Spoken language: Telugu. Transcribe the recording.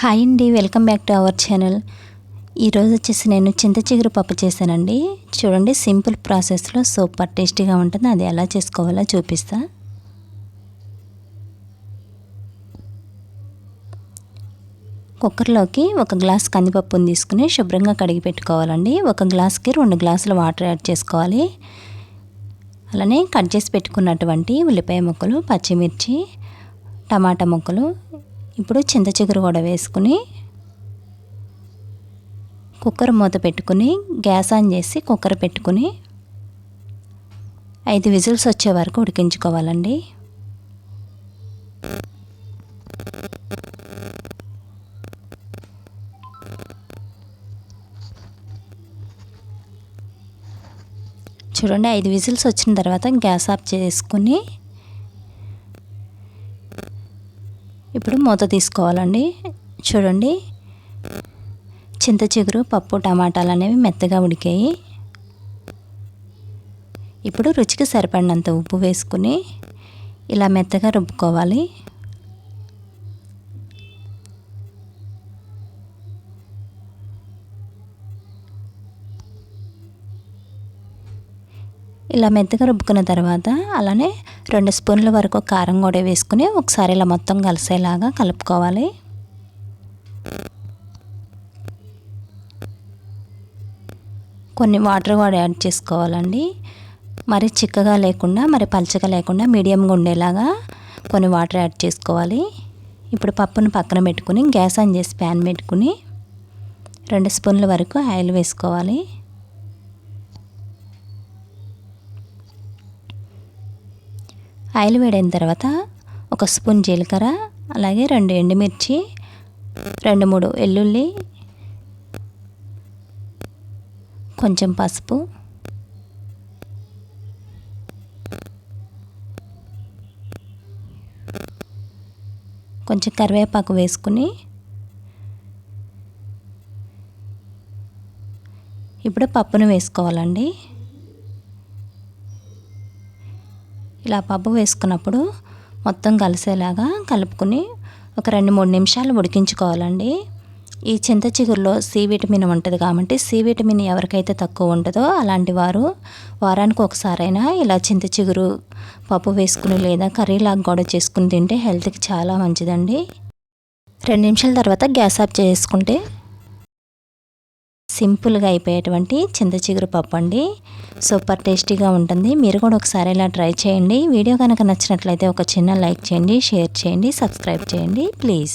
హాయ్ అండి welcome back to our channel. ఈరోజు వచ్చేసి నేను చింత చిగురు పప్పు చేశానండి. చూడండి సింపుల్ ప్రాసెస్లో సూపర్ టేస్టీగా ఉంటుంది. అది ఎలా చేసుకోవాలో చూపిస్తా. కుక్కర్లోకి ఒక గ్లాస్ కందిపప్పుని తీసుకుని శుభ్రంగా కడిగి పెట్టుకోవాలండి. ఒక గ్లాస్కి రెండు గ్లాసులు వాటర్ యాడ్ చేసుకోవాలి. అలానే కట్ చేసి పెట్టుకున్నటువంటి ఉల్లిపాయ ముక్కలు పచ్చిమిర్చి టమాటా ముక్కలు ఇప్పుడు చింత చిగురు కూడా వేసుకుని కుక్కర్ మూత పెట్టుకుని గ్యాస్ ఆన్ చేసి కుక్కర్ పెట్టుకుని ఐదు విజిల్స్ వచ్చే వరకు ఉడికించుకోవాలండి. చూడండి ఐదు విజిల్స్ వచ్చిన తర్వాత గ్యాస్ ఆఫ్ చేసుకుని ఇప్పుడు మూత తీసుకోవాలండి. చూడండి. చింత చిగురు పప్పు టమాటాలు అనేవి మెత్తగా ఉడికాయి. ఇప్పుడు రుచికి సరిపడినంత ఉప్పు వేసుకుని ఇలా మెత్తగా రుబ్బుకోవాలి. ఇలా మెత్తగా రుబ్బుకున్న తర్వాత అలానే రెండు స్పూన్ల వరకు కారం కూడా వేసుకుని ఒకసారి ఇలా మొత్తం కలిసేలాగా కలుపుకోవాలి. కొన్ని వాటర్ కూడా యాడ్ చేసుకోవాలండి. మరి చిక్కగా లేకుండా మరి పలచగా లేకుండా మీడియంగా ఉండేలాగా కొన్ని వాటర్ యాడ్ చేసుకోవాలి. ఇప్పుడు పప్పును పక్కన పెట్టుకుని గ్యాస్ ఆన్ చేసి ప్యాన్ పెట్టుకుని రెండు స్పూన్ల వరకు ఆయిల్ వేసుకోవాలి. ఆయిల్ వేడైన తర్వాత ఒక స్పూన్ జీలకర్ర అలాగే రెండు ఎండుమిర్చి రెండు మూడు వెల్లుల్లి కొంచెం పసుపు కొంచెం కరివేపాకు వేసుకుని ఇప్పుడు పప్పును వేసుకోవాలండి. ఇలా పప్పు వేసుకున్నప్పుడు మొత్తం కలిసేలాగా కలుపుకుని ఒక రెండు మూడు నిమిషాలు ఉడికించుకోవాలండి. ఈ చింత చిగురులో సి విటమిన్ ఉంటుంది కాబట్టి సి విటమిన్ ఎవరికైతే తక్కువ ఉంటుందో అలాంటి వారు వారానికి ఒకసారైనా ఇలా చింత చిగురు పప్పు వేసుకుని లేదా కర్రీలాగా కూడా చేసుకుని తింటే హెల్త్కి చాలా మంచిదండి. రెండు నిమిషాల తర్వాత గ్యాస్ ఆఫ్ చేసుకుంటే సింపుల్గా అయిపోయేటువంటి చింత చిగురు పప్పు అండి. సూపర్ టేస్టీగా ఉంటుంది. మీరు కూడా ఒకసారి ఇలా ట్రై చేయండి. వీడియో కనుక నచ్చినట్లయితే ఒక చిన్న లైక్ చేయండి షేర్ చేయండి సబ్స్క్రైబ్ చేయండి. ప్లీజ్.